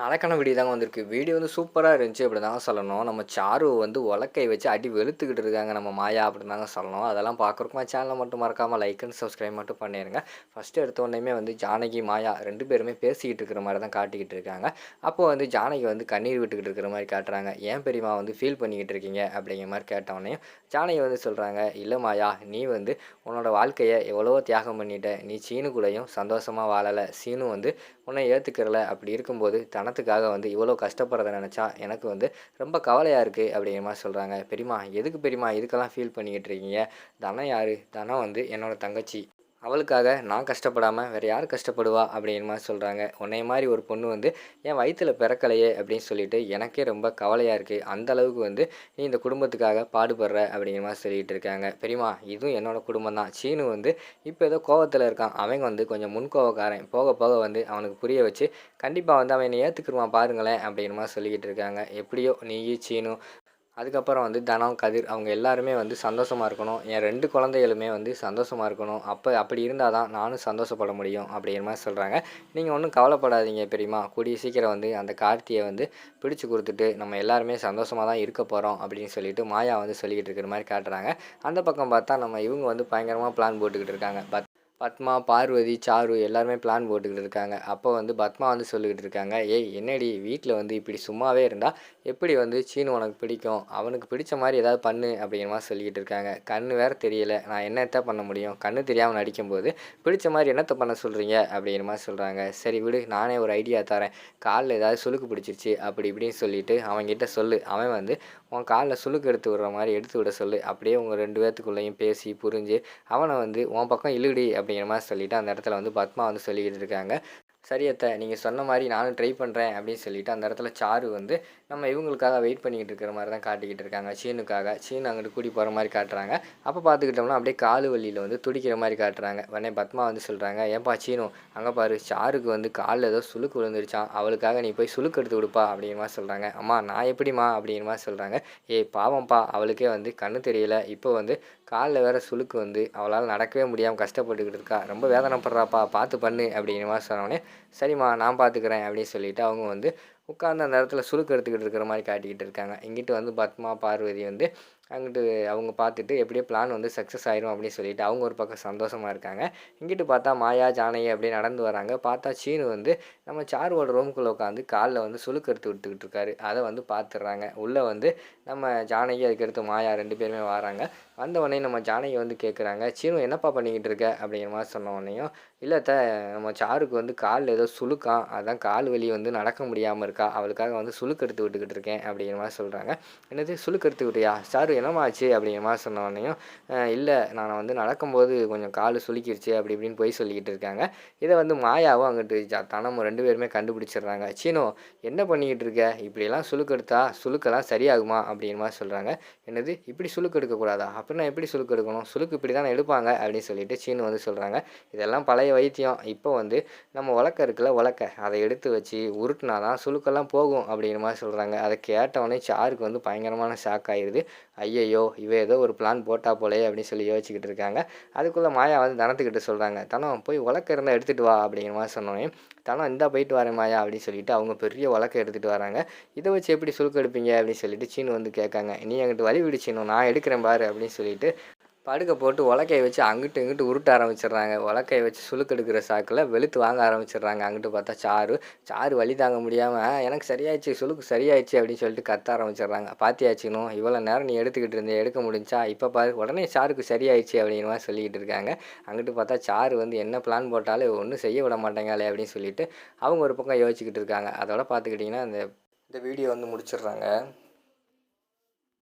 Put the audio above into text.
நாளைக்கான வீடியோ தாங்க வந்திருக்கு. வீடியோ வந்து சூப்பராக இருந்துச்சு அப்படி தாங்க சொல்லணும். நம்ம சாரு வந்து உலக்கை வச்சு அடி வெளுத்துக்கிட்டு இருக்காங்க நம்ம மாயா அப்படின்னு தாங்க சொல்லணும். அதெல்லாம் பார்க்குறக்குமா சேனலை மட்டும் மறக்காமல் லைக் அண்ட் சப்ஸ்கிரைப் மட்டும் பண்ணிடுங்க ஃபஸ்ட்டு எடுத்த உடனே வந்து ஜானகி மாயா ரெண்டு பேருமே பேசிக்கிட்டு இருக்கிற மாதிரி தான் காட்டிக்கிட்டு இருக்காங்க. அப்போது வந்து ஜானகி வந்து கண்ணீர் விட்டுக்கிட்டு இருக்கிற மாதிரி காட்டுறாங்க. ஏன் பெரியமா வந்து ஃபீல் பண்ணிக்கிட்டு இருக்கீங்க? அப்படிங்கிற மாதிரி கேட்டவொடனே ஜானகி வந்து சொல்கிறாங்க இல்லை மாயா நீ வந்து உன்னோட வாழ்க்கையை எவ்வளவோ தியாகம் பண்ணிட்ட. நீ சீனு கூடயும் சந்தோஷமாக வாழலை. சீனு வந்து உன்னை ஏற்றுக்கிறல அப்படி இருக்கும்போது தனத்துக்காக வந்து இவ்வளோ கஷ்டப்படுறத நினச்சா எனக்கு வந்து ரொம்ப கவலையாக இருக்குது அப்படிங்கிற மாதிரி சொல்கிறாங்க பெரியம்மா எதுக்கு பெரியம்மா இதுக்கெல்லாம் ஃபீல் பண்ணிக்கிட்டு இருக்கீங்க? தனம் யார்? தனம் வந்து என்னோடய தங்கச்சி. அவளுக்காக நான் கஷ்டப்படாமல் வேறு யார் கஷ்டப்படுவா அப்படிங்கிற மாதிரி சொல்கிறாங்க உன்னைய மாதிரி ஒரு பொண்ணு வந்து என் வயிற்றில் பிறக்கலையே அப்படின்னு சொல்லிட்டு எனக்கே ரொம்ப கவலையாக இருக்குது அந்த அளவுக்கு வந்து நீ இந்த குடும்பத்துக்காக பாடுபடுற அப்படிங்கிற மாதிரி சொல்லிகிட்டு இருக்காங்க. பெரியம்மா இதுவும் என்னோடய குடும்பம் தான். சீனு வந்து இப்போ ஏதோ கோவத்தில் இருக்கான். அவங்க வந்து கொஞ்சம் முன்கோவக்காரன். போக போக வந்து அவனுக்கு புரிய வச்சு கண்டிப்பாக வந்து அவன் ஏற்றுக்குருவான் பாருங்களேன் அப்படிங்கிற மாதிரி சொல்லிக்கிட்டு இருக்காங்க. எப்படியோ நீயும் சீனும் அதுக்கப்புறம் வந்து தனம் கதிர் அவங்க எல்லாருமே வந்து சந்தோஷமாக இருக்கணும். என் ரெண்டு குழந்தைகளுமே வந்து சந்தோஷமாக இருக்கணும். அப்போ அப்படி இருந்தால் தான் நானும் சந்தோஷப்பட முடியும் அப்படிங்கிற மாதிரி சொல்கிறாங்க நீங்கள் ஒன்றும் கவலைப்படாதீங்க பெரியம்மா. கூடிய சீக்கிரம் வந்து அந்த கார்த்தியை வந்து பிடிச்சு கொடுத்துட்டு நம்ம எல்லாருமே சந்தோஷமாக தான் இருக்க போகிறோம் அப்படின்னு சொல்லிட்டு மாயா வந்து சொல்லிக்கிட்டு இருக்கிற மாதிரி காட்டுறாங்க. அந்த பக்கம் பார்த்தா நம்ம இவங்க வந்து பயங்கரமாக பிளான் போட்டுக்கிட்டு இருக்காங்க. பத்மா பார்வதி சாரு எல்லாருமே பிளான் போட்டுக்கிட்டு இருக்காங்க. அப்போ வந்து பத்மா வந்து சொல்லிக்கிட்டு இருக்காங்க ஏய் என்னடி வீட்டில் வந்து இப்படி சும்மாவே இருந்தால் எப்படி வந்து சீனு உனக்கு பிடிக்கும்? அவனுக்கு பிடிச்ச மாதிரி ஏதாவது பண்ணு அப்படிங்கிற மாதிரி சொல்லிக்கிட்டு இருக்காங்க. கண்ணு வேறு தெரியலை. நான் என்னத்த பண்ண முடியும்? கண்ணு தெரியாமல் நடிக்கும்போது பிடிச்ச மாதிரி என்னத்தை பண்ண சொல்கிறீங்க அப்படிங்கிற மாதிரி சொல்கிறாங்க சரி விடு நானே ஒரு ஐடியா தரேன். காலில் ஏதாவது சுழுக்கு பிடிச்சிருச்சு அப்படி இப்படின்னு சொல்லிட்டு அவன்கிட்ட சொல்லு. அவன் வந்து உன் காலில் சுழுக்கு எடுத்து விடுற மாதிரி எடுத்து விட சொல்லு. அப்படியே உங்கள் ரெண்டு பேர்த்துக்குள்ளேயும் பேசி புரிஞ்சு அவனை வந்து உன் பக்கம் இழுடி அப்படி அப்படிங்கிற மாதிரி சொல்லிவிட்டு அந்த இடத்துல வந்து பத்மா வந்து சொல்லிக்கிட்டு இருக்காங்க. சரியத்த நீங்கள் சொன்ன மாதிரி நானும் ட்ரை பண்ணுறேன் அப்படின்னு சொல்லிட்டு அந்த இடத்துல சாரு வந்து நம்ம இவங்களுக்காக வெயிட் பண்ணிக்கிட்டு இருக்கிற மாதிரி தான் காட்டிக்கிட்டு இருக்காங்க. சீனுக்காக சீனு அங்கிட்டு கூடி போகிற மாதிரி காட்டுறாங்க. அப்போ பார்த்துக்கிட்டோம்னா அப்படியே காலு வலியில் வந்து துடிக்கிற மாதிரி காட்டுறாங்க. உடனே பத்மா வந்து சொல்கிறாங்க ஏன்பா சீனு அங்கே பாரு சாருக்கு வந்து காலில் ஏதோ சுழுக்கு விழுந்துருச்சான் அவளுக்காக நீ போய் சுளுக்கு எடுத்து கொடுப்பா அப்படிங்கிற மாதிரி சொல்கிறாங்க அம்மா நான் எப்படிம்மா? அப்படிங்கிற மாதிரி சொல்கிறாங்க ஏய் பாவம்ப்பா அவளுக்கே வந்து கண்ணு தெரியல. இப்போ வந்து காலில் வேற சுழுக்கு வந்து அவளால் நடக்கவே முடியாமல் கஷ்டப்பட்டுக்கிட்டு இருக்கா. ரொம்ப வேதனைப்படுறாப்பா பார்த்து பண்ணு அப்படிங்கிற மாதிரி சொன்னோடனே சரிம்மா நான் பார்த்துக்கிறேன் அப்படின்னு சொல்லிட்டு அவங்க வந்து உட்காந்து அந்த இடத்துல சுருக்கு எடுத்துக்கிட்டு இருக்கிற மாதிரி காட்டிக்கிட்டு இருக்காங்க. இங்கிட்டு வந்து பத்மா பார்வதி வந்து அங்கிட்டு அவங்க பார்த்துட்டு எப்படியோ பிளான் வந்து சக்ஸஸ் ஆயிரும் அப்படின்னு சொல்லிட்டு அவங்க ஒரு பக்கம் சந்தோஷமாக இருக்காங்க. இங்கிட்டு பார்த்தா மாயா ஜானகி அப்படியே நடந்து வராங்க. பார்த்தா சீனு வந்து நம்ம சாருவோட ரூம்குள்ளே உட்காந்து காலில் வந்து சுளுக்கு எடுத்து விட்டுக்கிட்டு இருக்காரு. அதை வந்து பார்த்துடுறாங்க. உள்ளே வந்து நம்ம ஜானகி அதுக்கடுத்து மாயா ரெண்டு பேருமே வராங்க. வந்த உடனே நம்ம ஜானகி வந்து கேட்குறாங்க சீனு என்னப்பா பண்ணிக்கிட்டு இருக்க? அப்படிங்கிற மாதிரி சொன்ன உடனேயும் இல்லைத்த நம்ம சாருக்கு வந்து காலில் ஏதோ சுளுக்கான் அதான் கால் வலி வந்து நடக்க முடியாமல் இருக்கா. அவளுக்காக வந்து சுளுக்கு எடுத்து விட்டுக்கிட்டு இருக்கேன். அப்படிங்கிற மாதிரி சொல்கிறாங்க என்னது? சுளுக்கு எடுத்து விட்டியா? சாரு என்னமாச்சு ஆச்சு அப்படிங்கிற மாதிரி இல்லை நான் வந்து நடக்கும்போது கொஞ்சம் கால் சுளுக்கிருச்சு அப்படி இப்படின்னு போய் சொல்லிக்கிட்டு இருக்காங்க. இதை வந்து மாயாவும் அங்கிட்டு தனமும் ரெண்டு பேருமே கண்டுபிடிச்சிடுறாங்க. சீனோ என்ன பண்ணிக்கிட்டு இருக்க? இப்படியெல்லாம் சுழுக்கெடுத்தா சுழுக்கெல்லாம் சரியாகுமா? அப்படிங்கிற மாதிரி சொல்கிறாங்க என்னது? இப்படி சுழுக்கெடுக்கக்கூடாதா அப்படின்னா எப்படி சுழுக்கெடுக்கணும் எடுக்கணும்? சுளுக்கு இப்படி தான் எடுப்பாங்க? அப்படின்னு சொல்லிட்டு சீனு வந்து சொல்கிறாங்க இதெல்லாம் பழைய வைத்தியம். இப்போ வந்து நம்ம உலக்க இருக்குல்ல உலக்க அதை எடுத்து வச்சு உருட்டினா தான் சுழுக்கெல்லாம் போகும் அப்படிங்கிற மாதிரி சொல்கிறாங்க அதை கேட்டவொடனே சாருக்கு வந்து பயங்கரமான ஷாக் ஆயிடுது ஐயையோ இவ ஏதோ ஒரு பிளான் போட்டா போலே அப்படின்னு சொல்லி யோசிச்சுக்கிட்டு இருக்காங்க. அதுக்குள்ளே மாயா வந்து தனத்துக்கிட்ட சொல்கிறாங்க தனம் போய் உலக்க இருந்தால் எடுத்துகிட்டு வா அப்படிங்கிற மாதிரி சொன்னோன்னே தனம் இந்தா போயிட்டு வரேன் மாயா அப்படின்னு சொல்லிட்டு அவங்க பெரிய உலக்க எடுத்துகிட்டு வராங்க. இதை வச்சு எப்படி சுழுக்கு எடுப்பீங்க? அப்படின்னு சொல்லிட்டு சீனு வந்து கேட்காங்க. நீ என்கிட்ட வழி விடுச்சினும் நான் எடுக்கிறேன் பாரு அப்படின்னு சொல்லிட்டு படுக்கை போட்டு உலக்கையை வச்சு அங்கிட்டு இங்கிட்டு உருட்ட ஆரம்பிச்சிடுறாங்க. உலக்கையை வச்சு சுழுக்கெடுக்கிற சாக்கில் வெளுத்து வாங்க ஆரம்பிச்சிடுறாங்க. அங்கிட்டு பார்த்தா சாரு சாரு வழி தாங்க முடியாமல் எனக்கு சரியாயிடுச்சு சுழுக்கு சரியாயிடுச்சு அப்படின்னு சொல்லிட்டு கத்த ஆரம்பிச்சிடுறாங்க. பாத்தியாச்சுனும் இவ்வளோ நேரம் நீ எடுத்துக்கிட்டு இருந்தே எடுக்க முடிஞ்சா? இப்போ பாரு உடனே சாருக்கு சரியாயிடுச்சு அப்படின்னு மாதிரி சொல்லிக்கிட்டு இருக்காங்க. அங்கிட்டு பார்த்தா சாரு வந்து என்ன பிளான் போட்டாலும் ஒன்றும் செய்ய விட மாட்டேங்காலே அப்படின்னு சொல்லிட்டு அவங்க ஒரு பக்கம் யோசிச்சுக்கிட்டு இருக்காங்க. அதோட பார்த்துக்கிட்டிங்கன்னா இந்த இந்த வீடியோ வந்து முடிச்சிடுறாங்க.